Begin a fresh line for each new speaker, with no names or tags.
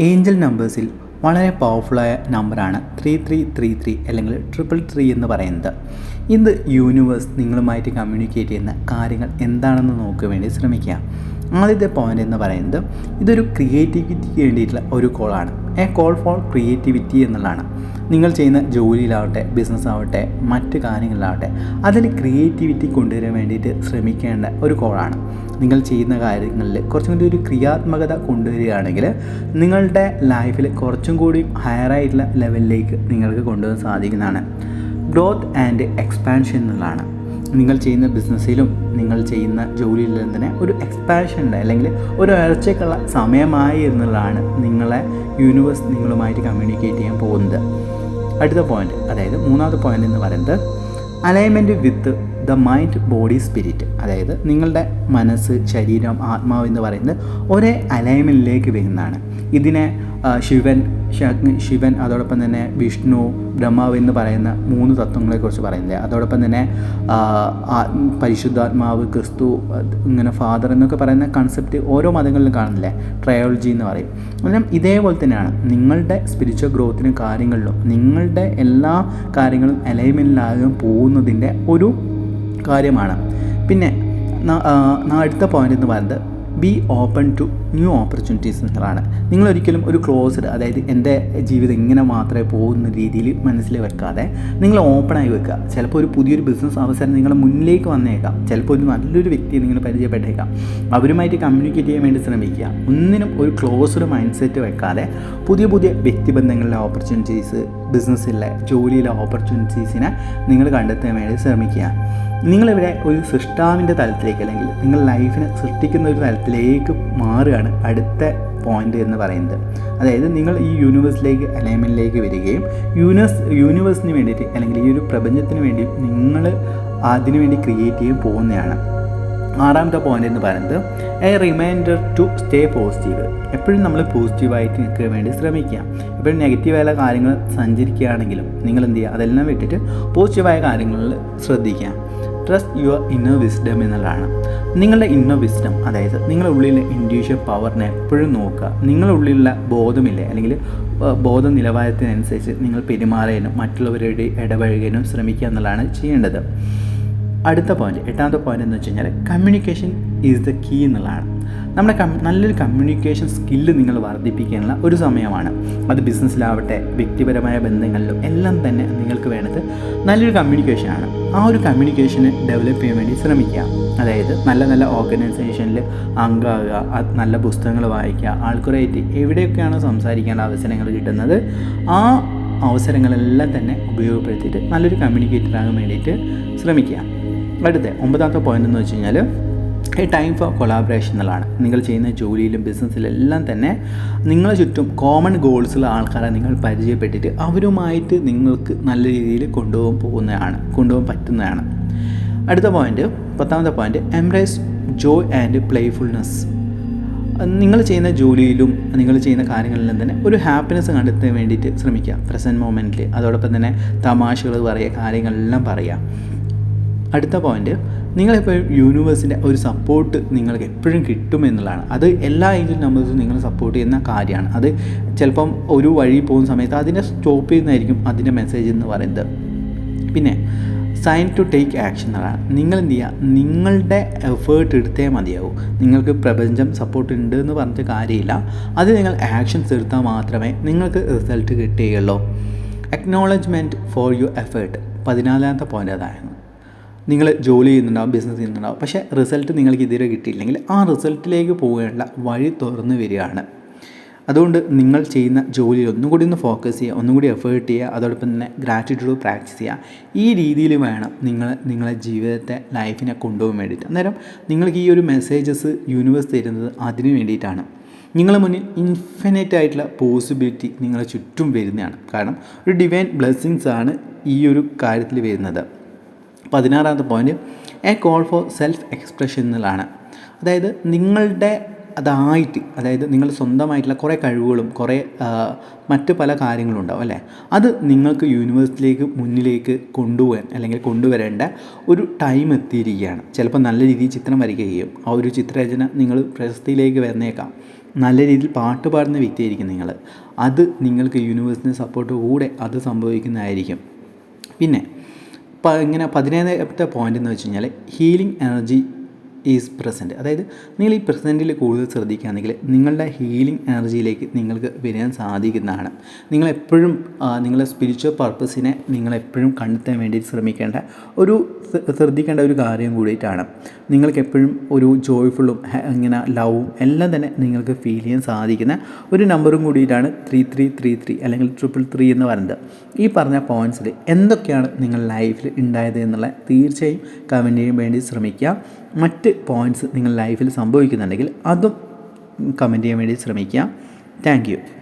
Angel നമ്പേഴ്സിൽ വളരെ പവർഫുള്ളായ നമ്പറാണ് ത്രീ ത്രീ ത്രീ ത്രീ അല്ലെങ്കിൽ ട്രിപ്പിൾ ത്രീ എന്ന് പറയുന്നത്. ഇത് യൂണിവേഴ്സ് നിങ്ങളുമായിട്ട് കമ്മ്യൂണിക്കേറ്റ് ചെയ്യുന്ന കാര്യങ്ങൾ എന്താണെന്ന് നോക്കുക വേണ്ടി ശ്രമിക്കുക. ആദ്യത്തെ പോയിന്റ് എന്ന് പറയുന്നത് ഇതൊരു ക്രിയേറ്റിവിറ്റിക്ക് വേണ്ടിയിട്ടുള്ള ഒരു കോളാണ് എ കോൾ ഫോർ ക്രിയേറ്റിവിറ്റി എന്നുള്ളതാണ്. നിങ്ങൾ ചെയ്യുന്ന ജോലിയിലാവട്ടെ ബിസിനസ്സാവട്ടെ മറ്റ് കാര്യങ്ങളിലാവട്ടെ അതിൽ ക്രിയേറ്റിവിറ്റി കൊണ്ടുവരാൻ വേണ്ടിയിട്ട് ശ്രമിക്കേണ്ട ഒരു കോളാണ് നിങ്ങൾ ചെയ്യുന്ന കാര്യങ്ങളിൽ കുറച്ചും കൂടി ഒരു ക്രിയാത്മകത കൊണ്ടുവരികയാണെങ്കിൽ നിങ്ങളുടെ ലൈഫിൽ കുറച്ചും കൂടി ഹയർ ആയിട്ടുള്ള ലെവലിലേക്ക് നിങ്ങൾക്ക് കൊണ്ടുവരാൻ സാധിക്കുന്നതാണ്. ഗ്രോത്ത് ആൻഡ് എക്സ്പാൻഷൻ എന്നുള്ളതാണ്. നിങ്ങൾ ചെയ്യുന്ന ബിസിനസ്സിലും നിങ്ങൾ ചെയ്യുന്ന ജോലിയിലും തന്നെ ഒരു എക്സ്പാൻഷൻ ഉണ്ട്. അല്ലെങ്കിൽ ഒരു ഉയർച്ചയ്ക്കുള്ള സമയമായി എന്നുള്ളതാണ് നിങ്ങളെ യൂണിവേഴ്സ് നിങ്ങളുമായിട്ട് കമ്മ്യൂണിക്കേറ്റ് ചെയ്യാൻ പോകുന്നത്. അടുത്ത പോയിന്റ് അതായത് മൂന്നാമത്തെ പോയിന്റ് എന്ന് പറയുന്നത് alignment with the mind body spirit. അതായത് നിങ്ങളുടെ മനസ്സ് ശരീരം ആത്മാവ് എന്ന് പറയുന്നത് ഒരേ അലൈൻമെന്റിലേക്ക് വരുന്നതാണ്. ഇതിനെ ശിവൻ ശിവൻ അതോടൊപ്പം തന്നെ വിഷ്ണു ബ്രഹ്മാവ് എന്ന് പറയുന്ന മൂന്ന് തത്വങ്ങളെക്കുറിച്ച് പറയുന്നത്. അതോടൊപ്പം തന്നെ പരിശുദ്ധാത്മാവ് ക്രിസ്തു ഇങ്ങനെ ഫാദർ എന്നൊക്കെ പറയുന്ന കൺസെപ്റ്റ് ഓരോ മതങ്ങളിലും കാണുന്നില്ലേ? ട്രയോളജി എന്ന് പറയും. അന്നേരം ഇതേപോലെ തന്നെയാണ്. നിങ്ങളുടെ സ്പിരിച്വൽ ഗ്രോത്തിനും കാര്യങ്ങളിലും നിങ്ങളുടെ എല്ലാ കാര്യങ്ങളും അലൈൻമെന്റിലാകാൻ പോകുന്നതിന്റെ ഒരു കാര്യമാണ്. പിന്നെ അടുത്ത പോയിന്റ് എന്ന് പറയുന്നത് be open to new opportunities എന്നുള്ളതാണ് നിങ്ങളൊരിക്കലും ഒരു ക്ലോസ്ഡ് അതായത് എന്റെ ജീവിതം ഇങ്ങനെ മാത്രമേ പോകുന്ന രീതിയിൽ മനസ്സിൽ വെക്കാതെ നിങ്ങൾ ഓപ്പണായി വെക്കുക. ചിലപ്പോൾ ഒരു പുതിയൊരു ബിസിനസ് അവസരം നിങ്ങളുടെ മുന്നിലേക്ക് വന്നേക്കാം. ചിലപ്പോൾ ഒരു നല്ലൊരു വ്യക്തിയെ നിങ്ങൾ പരിചയപ്പെട്ടേക്കാം. അവരുമായിട്ട് കമ്മ്യൂണിക്കേറ്റ് ചെയ്യാൻ വേണ്ടി ശ്രമിക്കുക. ഒന്നിനും ഒരു ക്ലോസ്ഡ് മൈൻഡ് സെറ്റ് വെക്കാതെ പുതിയ പുതിയ വ്യക്തിബന്ധങ്ങളിലെ ഓപ്പർച്യൂണിറ്റീസ് ബിസിനസ്സിലെ ജോലിയിലെ ഓപ്പർച്യൂണിറ്റീസിനെ നിങ്ങൾ കണ്ടെത്താൻ വേണ്ടി ശ്രമിക്കുക. നിങ്ങളിവിടെ ഒരു സൃഷ്ടാവിന്റെ തലത്തിലേക്ക് അല്ലെങ്കിൽ നിങ്ങൾ ലൈഫിനെ സൃഷ്ടിക്കുന്ന ഒരു തലത്തിലേക്ക് മാറുകയാണ് അടുത്ത പോയിന്റ് എന്ന് പറയുന്നത്. അതായത് നിങ്ങൾ ഈ യൂണിവേഴ്സിലേക്ക് അലൈൻമെന്റിലേക്ക് വരികയും യൂണിവേഴ്സ് യൂണിവേഴ്സിന് വേണ്ടിയിട്ട് അല്ലെങ്കിൽ ഈ ഒരു പ്രപഞ്ചത്തിന് വേണ്ടി നിങ്ങൾ അതിനു വേണ്ടി ക്രിയേറ്റ് ചെയ്യാൻ പോകുന്നതാണ്. ആറാമത്തെ പോയിന്റ് എന്ന് പറയുന്നത് a reminder to stay positive എപ്പോഴും നമ്മൾ പോസിറ്റീവായിട്ട് നിൽക്കാൻ വേണ്ടി ശ്രമിക്കുക. എപ്പോഴും നെഗറ്റീവായ കാര്യങ്ങൾ സഞ്ചരിക്കുകയാണെങ്കിലും നിങ്ങൾ എന്ത് ചെയ്യുക? അതെല്ലാം വിട്ടിട്ട് പോസിറ്റീവായ കാര്യങ്ങളിൽ ശ്രദ്ധിക്കുക. ട്രസ്റ്റ് യുവർ ഇന്നർ വിസ്ഡം എന്നുള്ളതാണ്. നിങ്ങളുടെ ഇന്നർ വിസ്ഡം അതായത് നിങ്ങളുടെ ഉള്ളിലെ ഇൻഡ്യൂഷൻ പവറിനെ എപ്പോഴും നോക്കുക. നിങ്ങളുടെ ഉള്ളിലുള്ള ബോധമില്ലേ? അല്ലെങ്കിൽ ബോധ നിലവാരത്തിനനുസരിച്ച് നിങ്ങൾ പെരുമാറാനും മറ്റുള്ളവരുടെ ഇടപഴകാനും ശ്രമിക്കുക എന്നുള്ളതാണ് ചെയ്യേണ്ടത്. അടുത്ത പോയിന്റ് എട്ടാമത്തെ പോയിന്റ് എന്ന് വെച്ച് കഴിഞ്ഞാൽ കമ്മ്യൂണിക്കേഷൻ ഈസ് ദ കീ എന്നുള്ളതാണ്. നമ്മുടെ നല്ലൊരു കമ്മ്യൂണിക്കേഷൻ സ്കില്ല് നിങ്ങൾ വർദ്ധിപ്പിക്കാനുള്ള ഒരു സമയമാണ്. അത് ബിസിനസ്സിലാവട്ടെ വ്യക്തിപരമായ ബന്ധങ്ങളിലും എല്ലാം തന്നെ നിങ്ങൾക്ക് വേണ്ടത് നല്ലൊരു കമ്മ്യൂണിക്കേഷനാണ് ആ ഒരു കമ്മ്യൂണിക്കേഷന് ഡെവലപ്പ് ചെയ്യാൻ വേണ്ടി ശ്രമിക്കുക. അതായത് നല്ല നല്ല ഓർഗനൈസേഷനിൽ അംഗമാകുക നല്ല പുസ്തകങ്ങൾ വായിക്കുക ആൾക്കുറായിട്ട് എവിടെയൊക്കെയാണ് സംസാരിക്കേണ്ട അവസരങ്ങൾ കിട്ടുന്നത് ആ അവസരങ്ങളെല്ലാം തന്നെ ഉപയോഗപ്പെടുത്തിയിട്ട് നല്ലൊരു കമ്മ്യൂണിക്കേറ്റർ ആകാൻ വേണ്ടിയിട്ട് ശ്രമിക്കുക. അടുത്ത ഒമ്പതാമത്തെ പോയിന്റ് എന്ന് വെച്ച് കഴിഞ്ഞാൽ ടൈം ഫോർ കൊളാബറേഷൻ എന്നുള്ളതാണ് നിങ്ങൾ ചെയ്യുന്ന ജോലിയിലും ബിസിനസ്സിലെല്ലാം തന്നെ നിങ്ങളെ ചുറ്റും കോമൺ ഗോൾസുള്ള ആൾക്കാരെ നിങ്ങൾ പരിചയപ്പെട്ടിട്ട് അവരുമായിട്ട് നിങ്ങൾക്ക് നല്ല രീതിയിൽ കൊണ്ടുപോകാൻ പോകുന്നതാണ് കൊണ്ടുപോകാൻ പറ്റുന്നതാണ്. അടുത്ത പോയിന്റ് പത്താമത്തെ point embrace joy and playfulness നിങ്ങൾ ചെയ്യുന്ന ജോലിയിലും നിങ്ങൾ ചെയ്യുന്ന കാര്യങ്ങളിലും തന്നെ ഒരു ഹാപ്പിനെസ് കണ്ടെത്താൻ വേണ്ടിയിട്ട് ശ്രമിക്കുക പ്രസന്റ് മൊമെന്റിൽ അതോടൊപ്പം തന്നെ തമാശകൾ പറയുക കാര്യങ്ങളെല്ലാം പറയുക. അടുത്ത പോയിന്റ് നിങ്ങളെപ്പോഴും യൂണിവേഴ്സിന്റെ ഒരു സപ്പോർട്ട് നിങ്ങൾക്ക് എപ്പോഴും കിട്ടും എന്നുള്ളതാണ്. അത് എല്ലാ ഏജിലും നമ്പേഴ്സും നിങ്ങൾ സപ്പോർട്ട് ചെയ്യുന്ന കാര്യമാണ്. അത് ചിലപ്പം ഒരു വഴി പോകുന്ന സമയത്ത് അതിനെ സ്റ്റോപ്പ് ചെയ്യുന്നതായിരിക്കും അതിന്റെ മെസ്സേജ് എന്ന് പറയുന്നത്. പിന്നെ സൈൻ ടു ടേക്ക് ആക്ഷൻ എന്നുള്ളതാണ്. നിങ്ങൾ എന്ത് ചെയ്യുക? നിങ്ങളുടെ എഫേർട്ട് എടുത്തേ മതിയാവൂ. നിങ്ങൾക്ക് പ്രപഞ്ചം സപ്പോർട്ട് ഉണ്ട് എന്ന് പറഞ്ഞിട്ട് കാര്യമില്ല. അത് നിങ്ങൾ ആക്ഷൻസ് എടുത്താൽ മാത്രമേ നിങ്ങൾക്ക് റിസൾട്ട് കിട്ടുകയുള്ളൂ. അക്നോളജ്മെന്റ് ഫോർ യുവർ എഫേർട്ട് പതിനാലാമത്തെ പോയിന്റ് അതായിരുന്നു. നിങ്ങൾ ജോലി ചെയ്യുന്നുണ്ടാവും ബിസിനസ് ചെയ്യുന്നുണ്ടാവും. പക്ഷേ റിസൾട്ട് നിങ്ങൾക്ക് ഇതുവരെ കിട്ടിയില്ലെങ്കിൽ ആ റിസൾട്ടിലേക്ക് പോകാനുള്ള വഴി തുറന്നു വരികയാണ്. അതുകൊണ്ട് നിങ്ങൾ ചെയ്യുന്ന ജോലിയിൽ ഒന്നും കൂടി ഒന്ന് ഫോക്കസ് ചെയ്യുക ഒന്നും കൂടി എഫേർട്ട് ചെയ്യുക അതോടൊപ്പം തന്നെ ഗ്രാറ്റിറ്റ്യൂഡ് പ്രാക്ടീസ് ചെയ്യുക. ഈ രീതിയിൽ വേണം നിങ്ങൾ നിങ്ങളുടെ ജീവിതത്തെ ലൈഫിനെ കൊണ്ടുപോകാൻ വേണ്ടിയിട്ട്. അന്നേരം നിങ്ങൾക്ക് ഈ ഒരു മെസ്സേജസ് യൂണിവേഴ്സ് തരുന്നത് അതിന് വേണ്ടിയിട്ടാണ്. നിങ്ങളുടെ മുന്നിൽ ഇൻഫിനിറ്റ് ആയിട്ടുള്ള പോസിബിലിറ്റി നിങ്ങളെ ചുറ്റും വരുന്നതാണ്. കാരണം ഒരു ഡിവൈൻ ബ്ലെസ്സിങ്സ് ആണ് ഈ ഒരു കാര്യത്തിൽ വരുന്നത്. പതിനാറാമത്തെ point a call for self expression എന്നുള്ളതാണ് അതായത് നിങ്ങളുടെ അതായിട്ട് അതായത് നിങ്ങൾ സ്വന്തമായിട്ടുള്ള കുറേ കഴിവുകളും കുറേ മറ്റ് പല കാര്യങ്ങളും ഉണ്ടാവും അല്ലേ? അത് നിങ്ങൾക്ക് യൂണിവേഴ്സിലേക്ക് മുന്നിലേക്ക് കൊണ്ടുപോകാൻ അല്ലെങ്കിൽ കൊണ്ടുവരേണ്ട ഒരു ടൈം എത്തിയിരിക്കുകയാണ്. ചിലപ്പോൾ നല്ല രീതിയിൽ ചിത്രം വരയ്ക്കുകയും ആ ഒരു ചിത്രരചന നിങ്ങൾ പ്രശസ്തിയിലേക്ക് വന്നേക്കാം. നല്ല രീതിയിൽ പാട്ട് പാടുന്ന വ്യക്തിയായിരിക്കും നിങ്ങൾ. അത് നിങ്ങൾക്ക് യൂണിവേഴ്സിന്റെ സപ്പോർട്ട് കൂടെ അത് സംഭവിക്കുന്നതായിരിക്കും. പിന്നെ ഇങ്ങനെ പതിനേഴാമത്തെ പോയിന്റ് എന്ന് വെച്ച് കഴിഞ്ഞാൽ ഹീലിംഗ് എനർജി ഈസ് പ്രസന്റ് അതായത് നിങ്ങൾ ഈ പ്രസന്റിൽ കൂടുതൽ ശ്രദ്ധിക്കുകയാണെങ്കിൽ നിങ്ങളുടെ ഹീലിംഗ് എനർജിയിലേക്ക് നിങ്ങൾക്ക് വരാൻ സാധിക്കുന്നതാണ്. നിങ്ങളെപ്പോഴും നിങ്ങളുടെ സ്പിരിച്വൽ പർപ്പസിനെ നിങ്ങളെപ്പോഴും കണ്ടെത്താൻ വേണ്ടി ശ്രമിക്കേണ്ട ഒരു ശ്രദ്ധിക്കേണ്ട ഒരു കാര്യം കൂടിയിട്ടാണ്. നിങ്ങൾക്ക് എപ്പോഴും ഒരു ജോയ്ഫുള്ളും ഇങ്ങനെ ലവും എല്ലാം തന്നെ നിങ്ങൾക്ക് ഫീൽ ചെയ്യാൻ സാധിക്കുന്ന ഒരു നമ്പറും കൂടിയിട്ടാണ് ത്രീ ത്രീ ത്രീ ത്രീ അല്ലെങ്കിൽ ട്രിപ്പിൾ ത്രീ എന്ന് പറയുന്നത്. ഈ പറഞ്ഞ പോയിന്റ്സിൽ എന്തൊക്കെയാണ് നിങ്ങൾ ലൈഫിൽ ഉണ്ടായത് എന്നുള്ള തീർച്ചയായും കമന്റ് ചെയ്യാൻ വേണ്ടി ശ്രമിക്കുക. മറ്റ് പോയിന്റ്സ് നിങ്ങൾ ലൈഫിൽ സംഭവിക്കുന്നുണ്ടെങ്കിൽ അതും കമന്റ് ചെയ്യാൻ വേണ്ടി ശ്രമിക്കുക. താങ്ക്